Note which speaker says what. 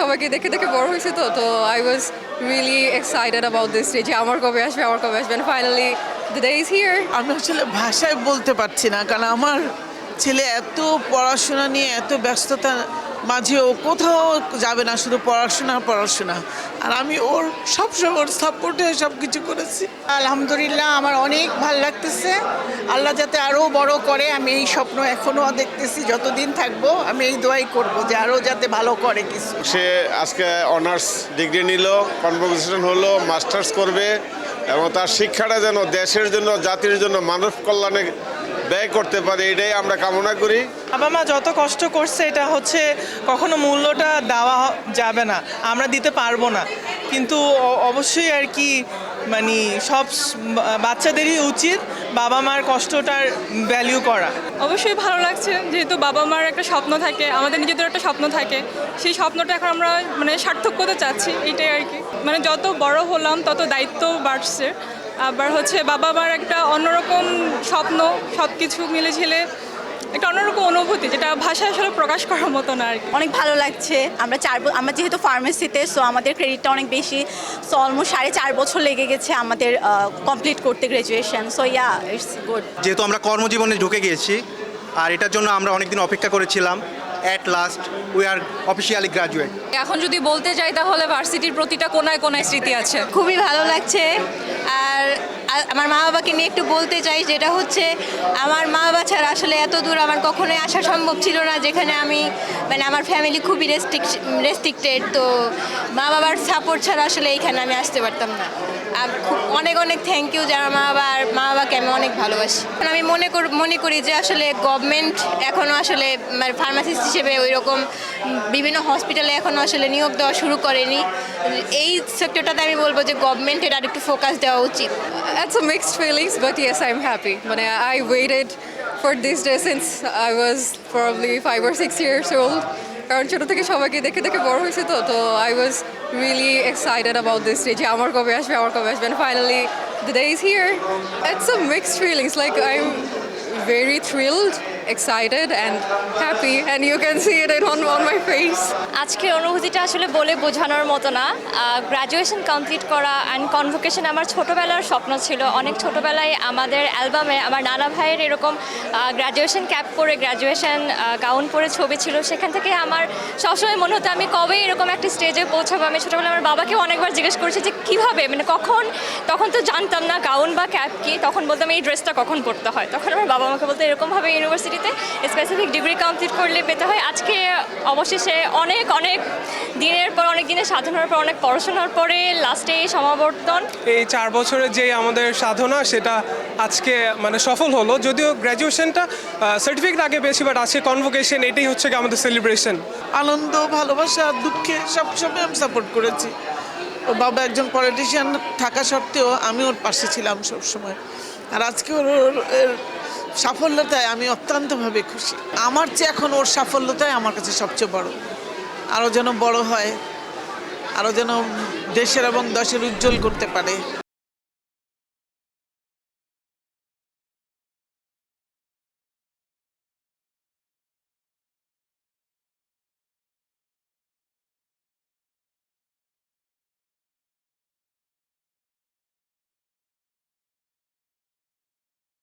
Speaker 1: সবাইকে দেখে দেখে বড় হয়েছে তো তো I was really excited about this যে আমার কবে আসবে, আমার কবে আসবেন finally the day is here
Speaker 2: আমি আসলে ভাষায় বলতে পারছি না, কারণ আমার ছেলে এত পড়াশোনা নিয়ে, এত ব্যস্ততা মাঝেও কোথাও যাবে না শুধু পড়াশোনা পড়াশোনা। আর আমি ওর সবসময় ওর সাপোর্টে সব কিছু করেছি।
Speaker 3: আলহামদুলিল্লাহ আমার অনেক ভালো লাগতেছে। আল্লাহ যাতে আরও বড় করে আমি এই স্বপ্ন এখনও দেখতেছি। যতদিন থাকব আমি এই দোয়াই করব যে আরও যাতে ভালো করে কিছু।
Speaker 4: সে আজকে অনার্স ডিগ্রি নিল কনভোকেশন হলো মাস্টার্স করবে এবং তার শিক্ষাটা যেন দেশের জন্য জাতির জন্য মানব কল্যাণে ব্যয় করতে পারে এটাই আমরা কামনা করি।
Speaker 5: বাবা মা যত কষ্ট করছে এটা হচ্ছে কখনো মূল্যটা দেওয়া যাবে না আমরা দিতে পারব না। কিন্তু অবশ্যই আর কি মানে সব বাচ্চাদেরই উচিত বাবা মার কষ্টটার ভ্যালিউ করা।
Speaker 6: অবশ্যই ভালো লাগছে যেহেতু বাবা মার একটা স্বপ্ন থাকে আমাদের নিজেদের একটা স্বপ্ন থাকে সেই স্বপ্নটা এখন আমরা মানে সার্থক করতে চাচ্ছি এটাই আর কি। মানে যত বড় হলাম তত দায়িত্ব বাড়ছে। আবার হচ্ছে বাবা মার একটা অন্যরকম স্বপ্ন সব কিছু মিলে ঝেলে একটা অন্যরকম অনুভূতি যেটা ভাষা আসলে প্রকাশ করার মতো না আর কি।
Speaker 7: অনেক ভালো লাগছে। আমরা চার ব- আমরা যেহেতু ফার্মেসিতে সো আমাদের ক্রেডিটটা অনেক বেশি সো অলমোস্ট সাড়ে চার বছর লেগে গেছে আমাদের কমপ্লিট করতে graduation so yeah it's good
Speaker 8: যেহেতু আমরা কর্মজীবনে ঢুকে গিয়েছি আর এটার জন্য আমরা অনেকদিন অপেক্ষা করেছিলাম at last we are officially graduate
Speaker 1: এখন যদি বলতে যাই তাহলে ভার্সিটির প্রতিটা কোনায় কোনায় স্মৃতি আছে।
Speaker 7: খুবই ভালো লাগছে। আমার মা বাবাকে নিয়ে একটু বলতে চাই, যেটা হচ্ছে আমার মা বাবা ছাড়া আসলে এত দূর আমার কখনোই আসা সম্ভব ছিল না, যেখানে আমি মানে আমার ফ্যামিলি খুবই রেস্ট্রিক্টেড তো মা বাবার সাপোর্ট ছাড়া আসলে এইখানে আমি আসতে পারতাম না। আর অনেক অনেক থ্যাংক ইউ যারা মা বাবা আর মা বাবাকে আমি অনেক ভালোবাসি আমি মনে কর মনে করি যে আসলে গভর্নমেন্ট এখনও আসলে মানে ফার্মাসিস্ট হিসেবে ওই রকম বিভিন্ন হসপিটালে এখনও আসলে নিয়োগ দেওয়া শুরু করেনি এই সেক্টরটাতে আমি বলব যে গভর্নমেন্টের আর একটু ফোকাস দেওয়া উচিত
Speaker 1: It's a mixed feelings, but yes, I'm happy. মানে I waited for this day since I was probably five or six years old. কারণ ছোটো থেকে সবাইকে দেখে দেখে বড় হয়েছে তো তো I was really excited about this যে আমার কবে আসবে আমার কবে আসবে। Finally the day is here it's a mixed feelings like I am very thrilled, excited, and happy, and you can see it on, on my face.
Speaker 9: আজকের অনুভূতিটা আসলে বলে বোঝানোর মতো না। গ্র্যাজুয়েশন কমপ্লিট করা অ্যান্ড কনভোকেশন আমার ছোটোবেলার স্বপ্ন ছিল। অনেক ছোটোবেলায় আমাদের অ্যালবামে আমার নানা ভাইয়ের এরকম গ্র্যাজুয়েশন ক্যাপ পরে গ্র্যাজুয়েশন গাউন পরে ছবি ছিল। সেখান থেকে আমার সবসময় মনে হতো আমি কবে এরকম একটা স্টেজে পৌঁছাবো? আমি ছোটোবেলায় আমার বাবাকেও অনেকবার জিজ্ঞেস করেছি যে কীভাবে? মানে কখন তখন তো জানতাম না গাউন বা ক্যাপ কি? তখন বলতাম এই ড্রেসটা কখন পরতে হয়? তখন আমার বাবা আমাকে বলতো এরকমভাবে ইউনিভার্সিটিতে স্পেসিফিক ডিগ্রি কমপ্লিট করলে পেতে হয়। আজকে অবশেষে অনেক অনেক দিনের পর অনেক দিনের সাধনার পর অনেক পড়াশোনার পরে লাস্টে এই সমাবর্তন।
Speaker 5: এই চার বছরের যে আমাদের সাধনা সেটা আজকে মানে সফল হলো। যদিও গ্র্যাজুয়েশনটা সার্টিফিকেট আগে পেয়েছি বাট আজকে কনভোকেশন এটাই হচ্ছে কি আমাদের সেলিব্রেশন
Speaker 2: আনন্দ ভালোবাসা দুঃখে সব সবসময় আমি সাপোর্ট করেছি। ও বাবা একজন পলিটিশিয়ান থাকা সত্ত্বেও আমি ওর পাশে ছিলাম সবসময়। আর আজকে ওর সাফল্যতায় আমি অত্যন্তভাবে খুশি। আমার চেয়ে এখন ওর সাফল্যতাই আমার কাছে সবচেয়ে বড়। আরও যেন বড় হয়, আরও যেন দেশের এবং দেশের উজ্জ্বল করতে পারে।